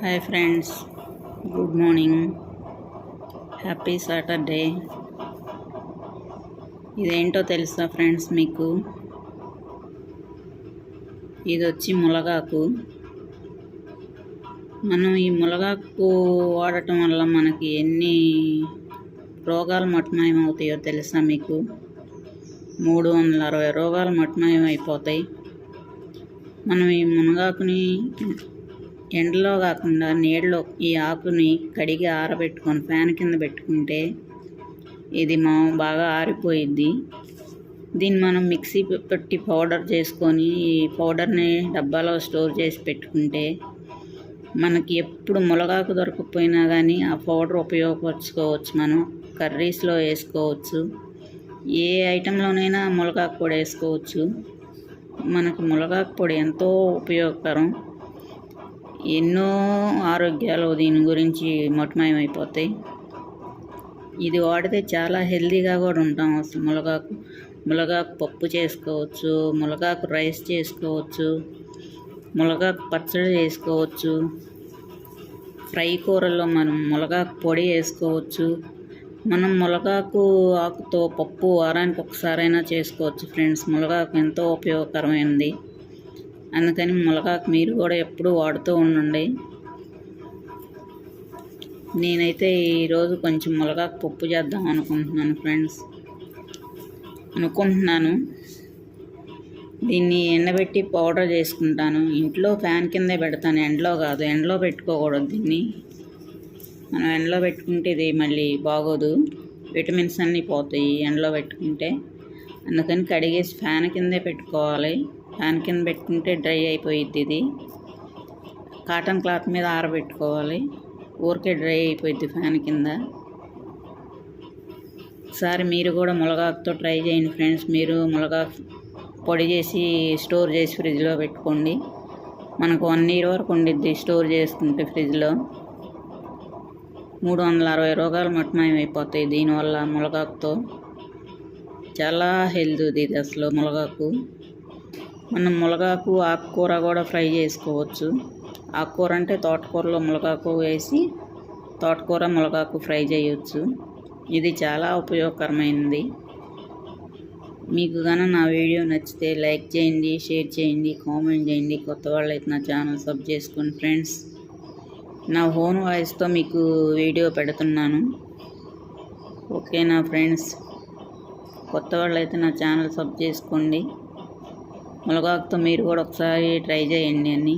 Hi friends good morning happy Saturday ఇదేంటో తెలుసా friends మీకు? ఇది వచ్చి ములగాకు. మనం ఈ ములగాకు వాడటం వల్ల మనకి ఎన్ని రోగాలు మటుమాయమవుతాయో తెలుసా మీకు? మూడు వందల అరవై రోగాలు మటుమయం అయిపోతాయి మనం ఈ మునగాకుని ఎండలో కాకుండా నీడలో ఈ ఆకుని కడిగి ఆరబెట్టుకొని ఫ్యాన్ కింద పెట్టుకుంటే ఇది మా బాగా ఆరిపోయిద్ది. దీన్ని మనం మిక్సీ పెట్టి పౌడర్ చేసుకొని ఈ పౌడర్ని డబ్బాలో స్టోర్ చేసి పెట్టుకుంటే మనకి ఎప్పుడు మునగాకు దొరకకపోయినా కానీ ఆ పౌడర్ ఉపయోగపరచుకోవచ్చు మనం. కర్రీస్లో వేసుకోవచ్చు. ఏ ఐటెంలోనైనా మునగాకు పొడి వేసుకోవచ్చు. మనకు మునగాకు పొడి ఎంతో ఉపయోగకరం. ఎన్నో ఆరోగ్యాలు దీని గురించి మటుమయమైపోతాయి ఇది వాడితే చాలా హెల్దీగా కూడా ఉంటాం అసలు. మునగాకు మునగాకు పప్పు చేసుకోవచ్చు మునగాకు రైస్ చేసుకోవచ్చు మునగాకు పచ్చడి చేసుకోవచ్చు ఫ్రై కూరల్లో మనం మునగాకు పొడి వేసుకోవచ్చు. మనం మునగాకు ఆకుతో పప్పు వారానికి ఒకసారైనా చేసుకోవచ్చు ఫ్రెండ్స్. మునగాకు ఎంతో ఉపయోగకరమైనది. అందుకని మునగాకు మీరు కూడా ఎప్పుడు వాడుతూ ఉండండి. నేనైతే ఈరోజు కొంచెం మునగాకు పప్పు చేద్దాం అనుకుంటున్నాను ఫ్రెండ్స్. అనుకుంటున్నాను. దీన్ని ఎండబెట్టి పౌడర్ చేసుకుంటాను. ఇంట్లో ఫ్యాన్ కిందే పెడతాను. ఎండలో కాదు. ఎండలో పెట్టుకోకూడదు దీన్ని. మనం ఎండలో పెట్టుకుంటే ఇది మళ్ళీ బాగోదు. విటమిన్స్ అన్నీ పోతాయి ఎండలో పెట్టుకుంటే. అందుకని కడిగేసి ఫ్యాన్ కిందే పెట్టుకోవాలి. ఫ్యాన్ కింద పెట్టుకుంటే డ్రై అయిపోయిద్ది ఇది. కాటన్ క్లాత్ మీద ఆరబెట్టుకోవాలి. ఊరికే డ్రై అయిపోయిద్ది ఫ్యాన్ కింద. ఒకసారి మీరు కూడా మునగాకుతో ట్రై చేయండి ఫ్రెండ్స్. మీరు మునగాకు పొడి చేసి స్టోర్ చేసి ఫ్రిడ్జ్లో పెట్టుకోండి. మనకు వన్ ఇయర్ వరకు ఉండిద్ది స్టోర్ చేసుకుంటే ఫ్రిడ్జ్లో. మూడు వందల అరవై రోగాలు మటమయం అయిపోతాయి దీనివల్ల మునగాకుతో చాలా హెల్త్ ఇది అసలు మునగాకు మనం మునగాకు ఆకుకూర కూడా ఫ్రై చేసుకోవచ్చు. ఆకుకూర అంటే తోటకూరలో మునగాకు వేసి తోటకూర మునగాకు ఫ్రై చేయవచ్చు ఇది చాలా ఉపయోగకరమైనది మీకు కనుక నా వీడియో నచ్చితే లైక్ చేయండి షేర్ చేయండి కామెంట్ చేయండి. కొత్త వాళ్ళు అయితే నా ఛానల్ సబ్ చేసుకోండి ఫ్రెండ్స్. నా హోమ్ వాయిస్తో మీకు వీడియో పెడుతున్నాను. ఓకేనా ఫ్రెండ్స్? కొత్త వాళ్ళు అయితే నా ఛానల్ సబ్ చేసుకోండి. మునగాకుతో మీరు కూడా ఒకసారి ట్రై చేయండి అని